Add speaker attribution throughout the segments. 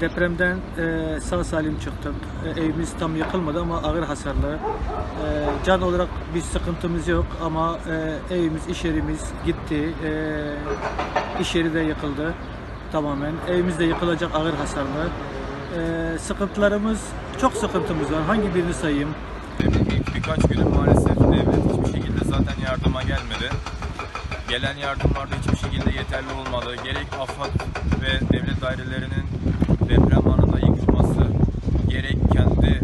Speaker 1: Depremden e, sağ salim çıktık. E, evimiz tam yıkılmadı ama ağır hasarlı. E, can olarak bir sıkıntımız yok ama e, evimiz, iş yerimiz gitti. E, iş yeri de yıkıldı tamamen. Evimiz de yıkılacak ağır hasarlı. E, sıkıntılarımız, çok sıkıntımız var. Hangi birini sayayım?
Speaker 2: İlk birkaç günü maalesef devlet hiçbir şekilde zaten yardıma gelmedi. Gelen yardımlar da hiçbir şekilde yeterli olmadı. Gerek AFAD ve devlet dairelerinin deprem anında yıkılması, gerek kendi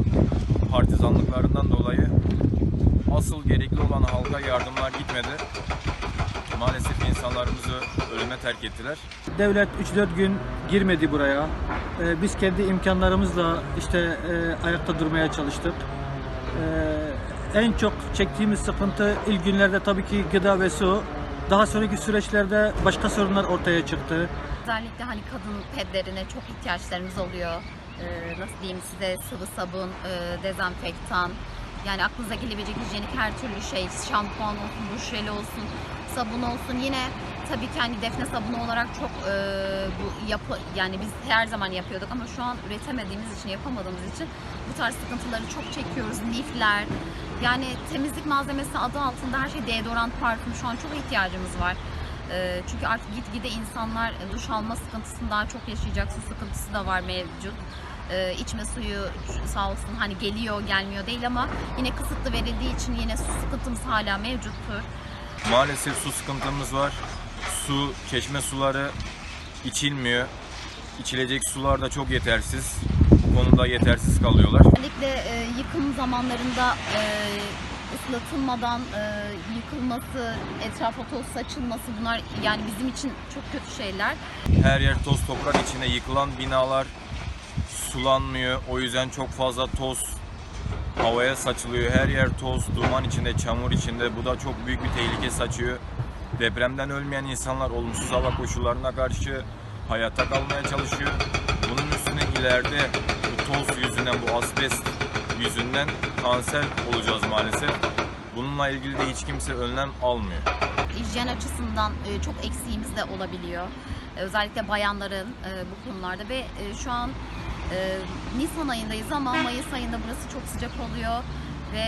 Speaker 2: partizanlıklarından dolayı asıl gerekli olan halka yardımlar gitmedi. Maalesef insanlarımızı ölüme terk ettiler.
Speaker 1: Devlet 3-4 gün girmedi buraya. Ee, biz kendi imkanlarımızla işte e, ayakta durmaya çalıştık. Ee, en çok çektiğimiz sıkıntı ilk günlerde tabii ki gıda ve su. Daha sonraki süreçlerde başka sorunlar ortaya çıktı.
Speaker 3: Özellikle hani kadın pedlerine çok ihtiyaçlarımız oluyor. Ee, nasıl diyeyim size sıvı sabun, e, dezenfektan, yani aklınıza gelebilecek hijyenik her türlü şey, şampuan olsun, duş jeli olsun, sabun olsun. Yine tabii ki hani defne sabunu olarak çok e, bu yapı yani biz her zaman yapıyorduk ama şu an üretemediğimiz için, yapamadığımız için bu tarz sıkıntıları çok çekiyoruz. Lifler, yani temizlik malzemesi adı altında her şey deodorant, parfüm şu an çok ihtiyacımız var. Ee, Çünkü artık gitgide insanlar e, duş alma sıkıntısını daha çok yaşayacak. Su sıkıntısı da var mevcut. Ee, içme suyu sağ olsun hani geliyor gelmiyor değil ama yine kısıtlı verildiği için yine su sıkıntımız hala mevcuttur.
Speaker 2: Maalesef su sıkıntımız var. Su, çeşme suları içilmiyor. İçilecek sular da çok yetersiz. Bu konuda yetersiz kalıyorlar.
Speaker 3: Özellikle e, yıkım zamanlarında e, ıslatılmadan e, yıkılması, etrafa toz saçılması bunlar yani bizim için çok kötü şeyler.
Speaker 2: Her yer toz toprak içinde yıkılan binalar sulanmıyor. O yüzden çok fazla toz havaya saçılıyor. Her yer toz, duman içinde, çamur içinde. Bu da çok büyük bir tehlike saçıyor. Depremden ölmeyen insanlar olumsuz hava koşullarına karşı hayatta kalmaya çalışıyor. Bunun üstüne ileride toz yüzünden, bu asbest yüzünden kanser olacağız maalesef. Bununla ilgili de hiç kimse önlem almıyor.
Speaker 3: hijyen açısından e, çok eksiğimiz de olabiliyor. E, Özellikle bayanların e, bu konularda ve şu an Nisan ayındayız ama Mayıs ayında burası çok sıcak oluyor ve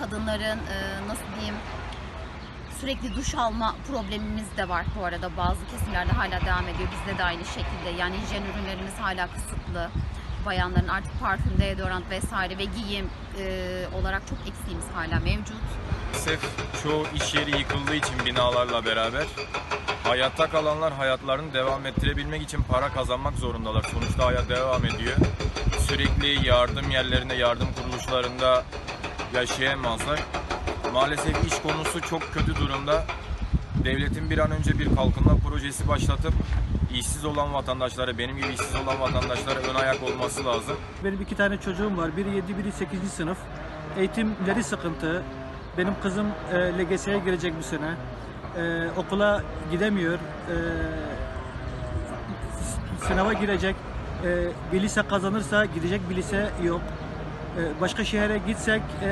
Speaker 3: kadınların nasıl diyeyim sürekli duş alma problemimiz de var bu arada bazı kesimlerde hala devam ediyor bizde de aynı şekilde yani hijyen ürünlerimiz hala kısıtlı bayanların artık parfüm, deodorant vesaire ve giyim e, olarak çok eksiğimiz hala mevcut.
Speaker 2: Maalesef çoğu iş yeri yıkıldığı için binalarla beraber hayatta kalanlar hayatlarını devam ettirebilmek için para kazanmak zorundalar. Sonuçta hayat devam ediyor. Sürekli yardım yerlerinde, yardım kuruluşlarında yaşayamazlar. Maalesef iş konusu çok kötü durumda. Devletin bir an önce bir kalkınma projesi başlatıp işsiz olan vatandaşlara, benim gibi işsiz olan vatandaşlara ön ayak olması lazım.
Speaker 1: Benim iki tane çocuğum var. Biri 7, biri 8. sınıf. Eğitimleri sıkıntı. Benim kızım e, LGS'ye girecek bu sene. E, okula gidemiyor. E, sınava girecek. E, bir lise kazanırsa gidecek bir lise yok. E, başka şehre gitsek e,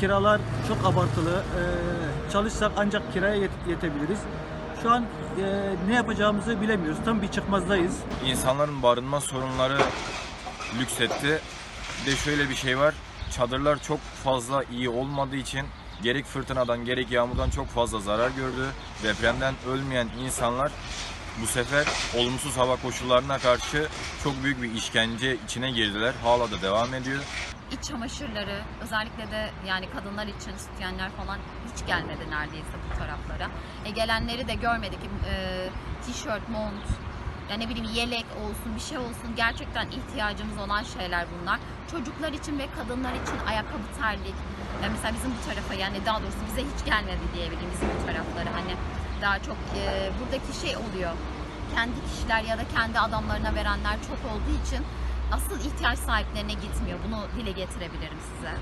Speaker 1: kiralar çok abartılı. E, çalışsak ancak kiraya yet- yetebiliriz. Şu an e, ne yapacağımızı bilemiyoruz. Tam bir çıkmazdayız.
Speaker 2: İnsanların barınma sorunları lüksetti. Bir de şöyle bir şey var. Çadırlar çok fazla iyi olmadığı için gerek fırtınadan gerek yağmurdan çok fazla zarar gördü. Depremden ölmeyen insanlar bu sefer olumsuz hava koşullarına karşı çok büyük bir işkence içine girdiler. Hala da devam ediyor.
Speaker 3: İç çamaşırları özellikle de yani kadınlar için sütyenler falan hiç gelmedi neredeyse bu taraflara. E, gelenleri de görmedik. E, tişört, mont, ya ne bileyim yelek olsun bir şey olsun gerçekten ihtiyacımız olan şeyler bunlar. Çocuklar için ve kadınlar için ayakkabı terlik. Yani mesela bizim bu tarafa yani daha doğrusu bize hiç gelmedi diyebilirim bizim bu taraflara. Hani daha çok e, buradaki şey oluyor. Kendi kişiler ya da kendi adamlarına verenler çok olduğu için asıl ihtiyaç sahiplerine gitmiyor. Bunu dile getirebilirim size.